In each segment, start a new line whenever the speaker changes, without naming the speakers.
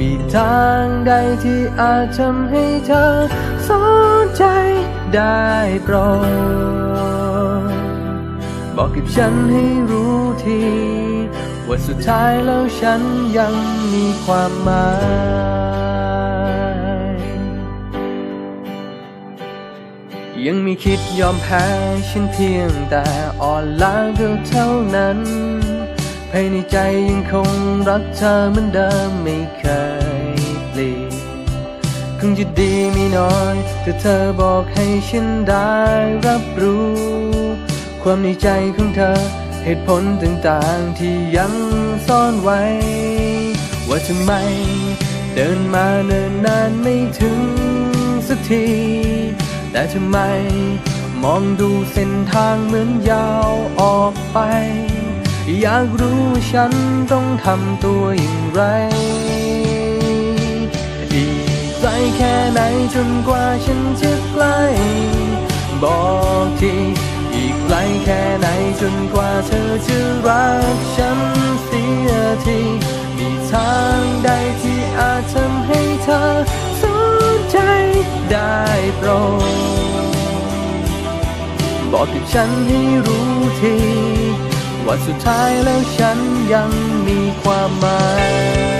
มีทางใดที่อาจทำให้เธอสนใจได้โปรดบอกกับฉันให้รู้ทีว่าสุดท้ายแล้วฉันยังมีความหมายยังมีคิดยอมแพ้ฉันเพียงแต่อ่อนล้าก็เท่านั้น ภายในใจยังคงรักเธอเหมือนเดิมไม่เคยเปลี่ยนคงจะดีไม่น้อยถ้าเธอบอกให้ฉันได้รับรู้ ความในใจของเธอเหตุผลต่างๆที่ยังซ่อนไว้ ว่าทำไมเดินมาเนิ่นนานไม่ถึงสักที แต่ทำไมมองดูเส้นทางเหมือนยาวออกไป อยากรู้ฉันต้องทำตัวอย่างไร อีกไกลแค่ไหนจนกว่าฉันจะใกล้ บอกทีอีกไกลแค่ไหนจนกว่าเธอจะรักฉันเสียทีมีทางใดที่อาจทำให้เธอสนใจได้โปรดบอกกับฉันให้รู้ที ว่าสุดท้ายแล้วฉันยังมีความหมาย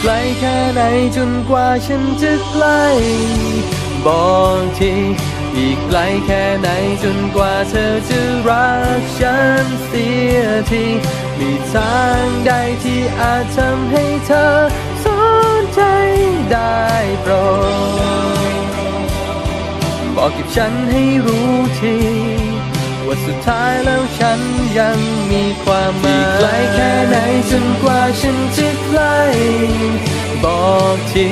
ไกลแค่ไหนจนกว่าฉันจะใกล้ บอกทีอีกไกลแค่ไหนจนกว่าเธอจะรักฉันเสียทีมีทางใดที่อาจทำให้เธอสนใจได้โปรดบอกกับฉันให้รู้ที ว่าสุดท้ายแล้วฉันยังมีความหมายอีกไกลแค่ไหนจนกว่าฉันจะใกล้บอกที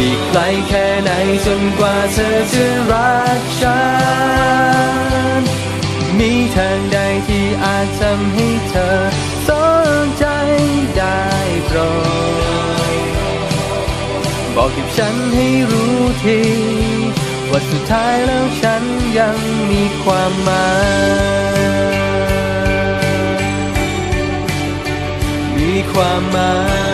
อีกไกลแค่ไหนจนกว่าเธอจะรักฉัน มีทางใดที่อาจทำให้เธอสนใจได้โปรดบอกกับฉันให้รู้ที ว่าสุดท้ายแล้วฉันยังมีความหมาย มีความหมาย